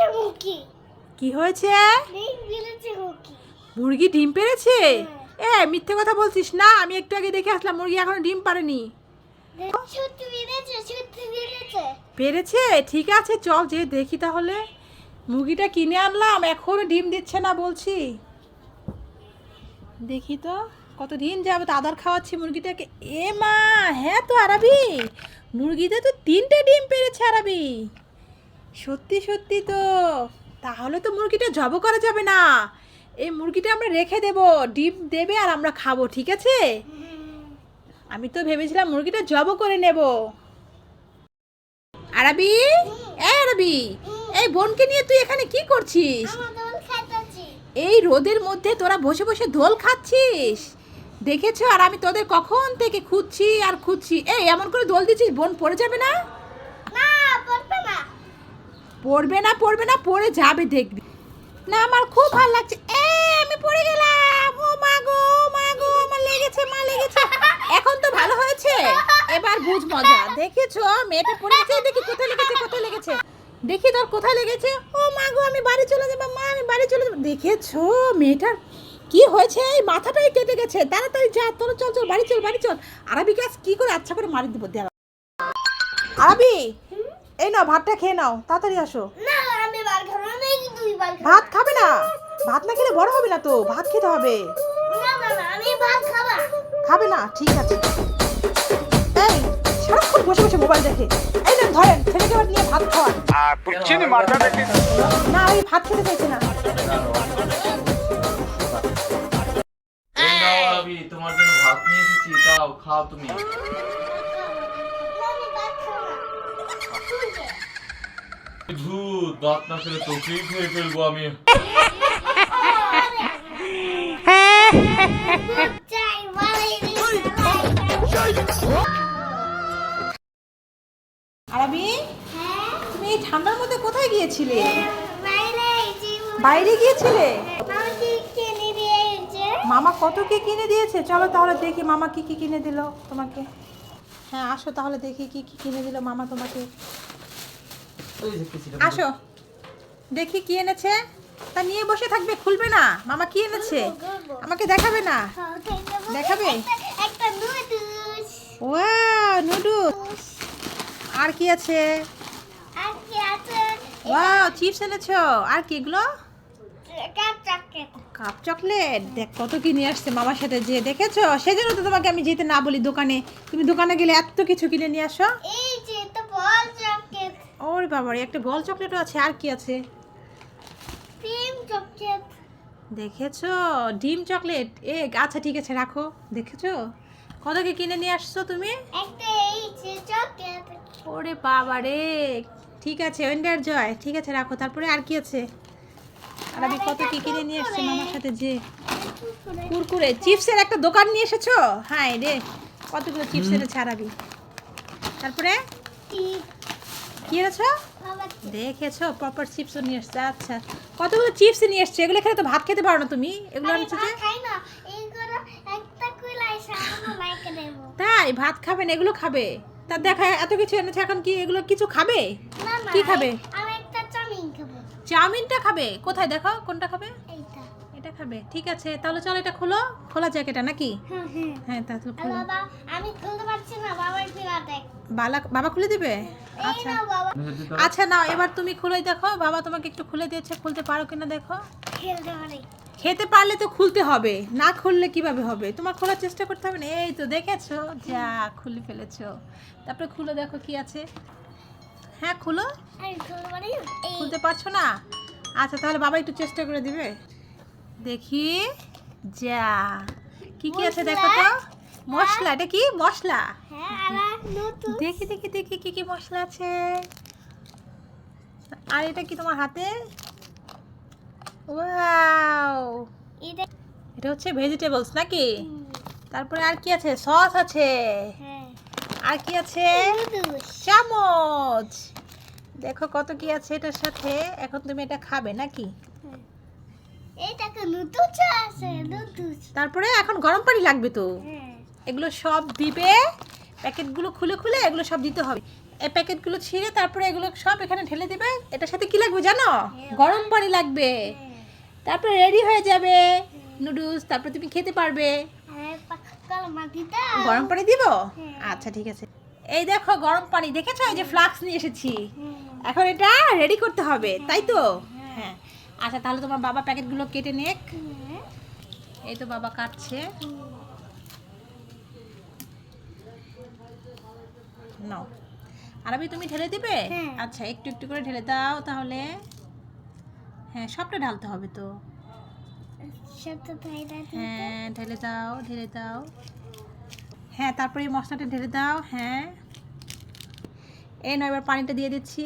পেরেছে মুখি কি হয়েছে? ডিম পেরেছে মুরগি ডিম পেড়েছে এ মিথ্যে কথা বলছিস না আমি একটু আগে দেখে আসলাম মুরগি এখনও ডিম পারেনি পেরেছে পেরেছে পেরেছে? ঠিক আছে চল যে দেখি তাহলে। মুরগিটা কিনে আনলাম এখনও ডিম দিচ্ছে না বলছি। দেখি তো কত কতদিন যাবে তো আদার খাওয়াচ্ছি মুরগিটাকে। এ মা হ্যাঁ তো আরাবি মুরগিতে তো তিনটে ডিম পেরেছে আরাবি। সত্যি সত্যি তো। তাহলে তো মুরগিটা জব করা যাবে না। এই মুরগিটা আমরা রেখে দেব ডিম দেবে আর আমরা খাব ঠিক আছে? আমি তো ভেবেছিলাম মুরগিটা জব করে নেব। আরাবি? এই আরাবি এই বোনকে নিয়ে তুই এখানে কি করছিস? এই রোদের মধ্যে তোরা বসে বসে দোল খাচ্ছিস? দেখেছ? আর আমি তোদের কখন থেকে খুঁজছি আর খুঁজছি। এই এমন করে দোল দিচ্ছিস বোন পড়ে যাবে না? পড়বে না পড়বে না, পড়ে যাবে দেখবি। না, আমার খুব ভালো লাগছে। এ, আমি পড়ে গেলাম। ও মা গো মা গো, আমার লেগেছে, মা লেগেছে। এখন তো ভালো হয়েছে। এবার বুঝ মজা। দেখেছ? মেয়েটা পড়ে গেছে। দেখি কোথায় লেগেছে কোথায় লেগেছে। দেখি তোর কোথায় লেগেছে। ও মা গো, আমি বাড়ি চলে যাব, মা, আমি বাড়ি চলে যাব। দেখেছ? মেয়েটার কি হয়েছে? এই মাথাটাই কেটে গেছে। তাড়াতাড়ি যা, তোর চল চল, বাড়ি চল বাড়ি চল। আরবি গাছ কি করে আচ্ছা করে মারি দিব দেওয়া আরবি এই নাও ভাতটা খেয়ে নাও তাড়াতাড়ি আসো। না আমি বার খাব না এই দুই বার খাব। ভাত খাবে না? ভাত না খেলে বড় হবে না তো ভাত খেতে হবে। না না না আমি ভাত খাবা। খাবে না ঠিক আছে। এই সারাক্ষণ বসে বসে মোবাইল দেখে। এই না ধরেন ছেলেকে এবার নিয়ে ভাত খাওয়ান। না ওই ভাত খেতে চাইছি না। এই নাও আরবি তোমার জন্য ভাত নিয়ে এসেছি দাও খাও তুমি। না, আমি ভাত না তুই দাঁত না ফেলে খেয়ে ফেলব আমি। তুমি ঠান্ডার মধ্যে কোথায় গিয়েছিলে? বাইরে গিয়েছিলে? মামা কত কি কিনে দিয়েছে? চলো তাহলে দেখি মামা কি কি কিনে দিল তোমাকে। হ্যাঁ আসো তাহলে দেখি কি কি কিনে দিল মামা তোমাকে। ওই যে কিছুটা আসো। দেখি কি এনেছে। তা নিয়ে বসে থাকবে খুলবে না। মামা কি এনেছে? আমাকে দেখাবে না? দেখাবে? ওয়া নুডলস। আর কি আছে? আর কি আছে? ওয়াও চিপস এনেছো। আর কি এগুলো? Cup chocolate. দেখ কত কি নিয়ে আসছে মামার সাথে যে দেখেছ? সেজন্য তো তোমাকে আমি যেতে না বলি দোকানে। তুমি দোকানে গেলে এত কিছু কিনে নিয়ে আসো। এই যে তো বল চকলেট। ওরে বাবা একটা বল চকলেটও আছে আর কি আছে? Cream chocolate. দেখেছ? ডিম চকলেট এ আচ্ছা ঠিক আছে রাখো। দেখেছ? কত কি কিনে নিয়ে আসছো তুমি? একটা এই যে চকলেট। ওরে বাবা রে ঠিক আছে ওয়েন্ডার জয়। ঠিক আছে রাখো। তারপরে আর কি আছে? আমি কত কি কিনে নিয়ে আসছি মামার সাথে যে কুরকুরে চিপসের একটা দোকান নিয়ে এসেছ? হ্যাঁ রে কতগুলো চিপস এনেছে আরাবি তারপরে? কি এনেছো? দেখেছ প্রপার চিপসও নিয়ে এসছে আচ্ছা। কতগুলো চিপস নিয়ে এসছে? এগুলো খেলে তো ভাত খেতে পারো না তুমি। এগুলো আনছো যে? তাই ভাত খাবে না এগুলো খাবে। তা দেখা এত কিছু এনেছে এখন কি এগুলো কিছু খাবে? কি খাবে? এই- আমি একটা চাউমিন খাব চাউমিনটা খাবে? কোথায় দেখো কোনটা খাবে? এটা খাবে। ঠিক আছে তাহলে চলো এটা খোলো। খোলা জ্যাকেটটা নাকি? হ্যাঁ হ্যাঁ। হ্যাঁ তাহলে খোলো। আমি খুলতে পারছি না বাবার দেখ বালা বাবা খুলে দিবে? আচ্ছা। বাবা। আচ্ছা নাও এবার তুমি খুলেই দেখো। বাবা তোমাকে একটু খুলে দিয়েছে খুলতে পারো কিনা দেখো। খেলতে পারি। খেতে পারলে তো খুলতে হবে না খুললে কীভাবে হবে? তোমার খোলার চেষ্টা করতে হবে না? এই তো দেখেছ? যা খুলে ফেলেছো। তারপরে খুলে দেখো কি আছে। হ্যাঁ খুলো। খুলতে এই খুলতে পারছ না? আচ্ছা তাহলে বাবা একটু চেষ্টা করে দিবে। দেখি যা। কি কি আছে দেখো তো? মশলা। এটা কি? মশলা? হ্যাঁ দেখি দেখি দেখি কি কি মশলা আছে। আর এটা কি তোমার হাতে? ওয়াও! এটা হচ্ছে ভেজিটেবলস নাকি? তারপরে আর কি আছে? সস আছে। হ্যাঁ। আর কি আছে? নুডলস। চামচ দেখো কত কি আছে এটার সাথে। এখন তুমি এটা খাবে নাকি? নুডলস তারপরে এখন গরম পানি লাগবে তো। হ্যাঁ। এগুলো সব দিবে। প্যাকেটগুলো খুলে খুলে এগুলো সব দিতে হবে। এই প্যাকেটগুলো ছিঁড়ে তারপরে এগুলো সব এখানে ঢেলে দেবে। এটার সাথে কি লাগবে জানো? গরম পানি লাগবে। তারপরে রেডি হয়ে যাবে। নুডলস তারপর তুমি খেতে পারবে। হ্যাঁ গরম পানি দিব? হ্যাঁ। আচ্ছা ঠিক আছে। এই দেখো গরম পানি। দেখেছ? এই যে ফ্লাক্স নিয়ে এসেছি। হ্যাঁ। এখন এটা রেডি করতে হবে তাই তো? হ্যাঁ। আচ্ছা তাহলে তোমার বাবা প্যাকেটগুলো কেটে নেক। হ্যাঁ। এই তো বাবা কাটছে। নাও। আরবি তুমি ঢেলে দিবে? হ্যাঁ। আচ্ছা একটু একটু করে ঢেলে দাও তাহলে। হ্যাঁ সবটা ঢালতে হবে তো। হ্যাঁ ঢেলে দাও ঢেলে দাও। হ্যাঁ তারপরে এই মশলাটা ঢেলে দাও হ্যাঁ। এই নয় এবার পানিটা দিয়ে দিচ্ছি।